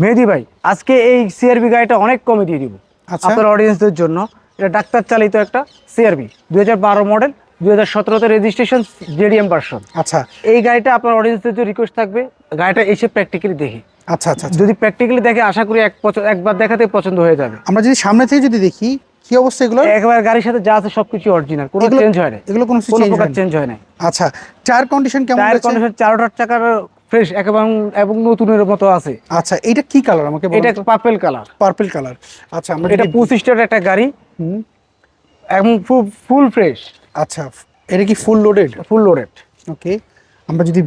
মেহেদি ভাই আজকে এই সিআরবি গাড়িটা অনেক কমে দিয়ে দিব। আচ্ছা। আপনার অডিয়েন্সদের জন্য এটা ডাক্তার চালিত একটা সিআরবি দুই হাজার বারো মডেল দুই হাজার সতেরোতে রেজিস্ট্রেশন জেডিএম ভার্সন আচ্ছা। এই গাড়িটা আপনার অডিয়েন্সদের জন্য রিকোয়েস্ট থাকবে গাড়িটা এসে প্র্যাকটিক্যালি দেখি। আচ্ছা আচ্ছা আচ্ছা। যদি প্র্যাকটিক্যালি দেখে আশা করি এক একবার দেখাতে পছন্দ হয়ে যাবে। আমরা যদি সামনে থেকে যদি দেখি কি অবস্থা এগুলো একবার গাড়ির সাথে যা আছে সবকিছু অরিজিনাল কোনো চেঞ্জ হয় না এগুলো কোনো চেঞ্জ প্রকার চেঞ্জ হয় না আচ্ছা টায়ার কন্ডিশন কেমন টায়ার কন্ডিশন চারোটার চাকার ফ্রেশ একেবারে এবং নতুনের মতো আছে। আচ্ছা এটা কি কালার আমাকে এটা পার্পেল কালার পার্পল কালার আচ্ছা আমরা এটা পঁচিশটার একটা গাড়ি। এবং ফুল ফ্রেশ আচ্ছা এটা কি ফুল লোডেড ফুল লোডেড ওকে আমরা যদি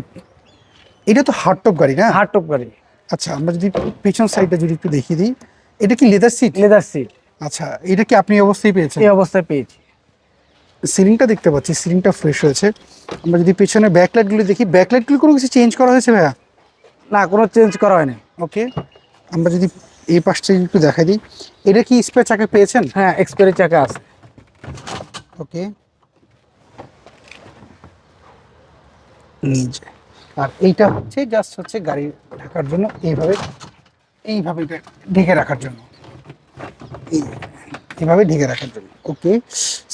এটা তো হার্ড টপ গাড়ি না? হার্ড টপ গাড়ি। আচ্ছা আমরা যদি পিছন সাইডটা যদি একটু দেখিয়ে দিই এটা কি লেদার সিট লেদার সিট আচ্ছা এটা কি আপনি অবস্থায় পেয়েছেন? এই অবস্থায় পেয়েছি। সিলিংটা দেখতে পাচ্ছি সিলিংটা ফ্রেশ হয়েছে। আমরা যদি পেছনে ব্যাকলাইটগুলি দেখি ব্যাকলাইটগুলো কোনো কিছু চেঞ্জ করা হয়েছে ভাইয়া? না কোনো চেঞ্জ করা হয়নি। ওকে আমরা যদি এই পাশটা একটু দেখাই দিই। এটা কি স্পেয়ার চাকা পেয়েছেন? হ্যাঁ এক্সপায়ারি চাকা আছে। ওকে যে আর এইটা হচ্ছে জাস্ট হচ্ছে গাড়ি ঢাকার জন্য এইভাবে এইভাবে ঢেকে রাখার জন্য। এই এইভাবে ঢেকে রাখার জন্য ওকে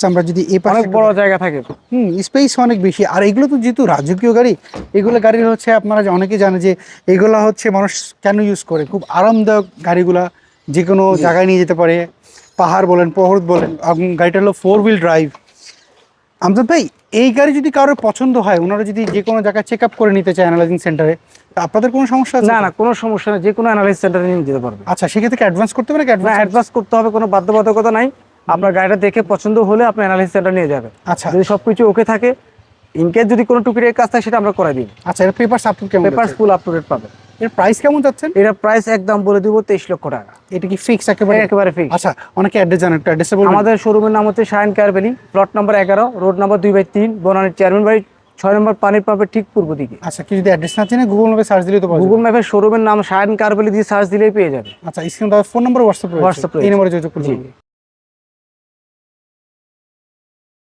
আমরা যদি এই পাশে অনেক বড় জায়গা থাকে। হুম স্পেস অনেক বেশি। আর এগুলো তো যেহেতু রাজকীয় গাড়ি এগুলো গাড়ি হচ্ছে আপনারা যে অনেকে জানে যে এগুলো হচ্ছে মানুষ কেন ইউজ করে? খুব আরামদায়ক গাড়িগুলা যে কোনো জায়গায় নিয়ে যেতে পারে। পাহাড় বলেন পর্বত বলেন এবং গাড়িটা হলো ফোর হুইল ড্রাইভ আমজাদ ভাই এই গাড়ি যদি কারোর পছন্দ হয় ওনারা যদি যে কোনো জায়গায় চেক আপ করে নিতে চায় অ্যানালাইজিং সেন্টারে আপনাদের কোনো সমস্যা আছে না না কোনো সমস্যা নেই যে কোনো অ্যানালাইস সেন্টারে নিয়ে যেতে পারবে। আচ্ছা সেক্ষেত্রে অ্যাডভান্স করতে হবে না অ্যাডভান্স করতে হবে কোনো বাধ্যবাধকতা নাই। আপনার গাড়িটা দেখে পছন্দ হলে আপনি অ্যানালাইস সেন্টার নিয়ে যাবে আচ্ছা। যদি সবকিছু ওকে থাকে ইনকেস যদি কোনো টুকির কাজ থাকে সেটা আমরা করে দিই। আচ্ছা এর পেপার আপলোড কেমন paper full up to date পাবেন। এর প্রাইস কেমন যাচ্ছেন? এটা প্রাইস একদম বলে দিব তেইশ লক্ষ টাকা। এটা কি ফিক্স একেবারে? একেবারে ফিক্স আচ্ছা অনেকে অ্যাড্রেস জানেন একটু অ্যাড্রেসে আমাদের শোরুমের নাম হচ্ছে শায়ন কারবেলি প্লট নাম্বার এগারো রোড নাম্বার দুই বাই তিন বনানী চেয়ারম্যান বাড়ি ছয় নম্বর পানির পাম্পের ঠিক পূর্ব দিকে। আচ্ছা কি যদি অ্যাড্রেস না চেনে গুগল ম্যাপে সার্চ দিলে তো গুগল ম্যাপের শোরুমের নাম শায়ন কারবেলি দিয়ে সার্চ দিলেই পেয়ে যাবে। আচ্ছা screen phone WhatsApp WhatsApp WhatsApp এই নম্বরে যোগাযোগ। হবে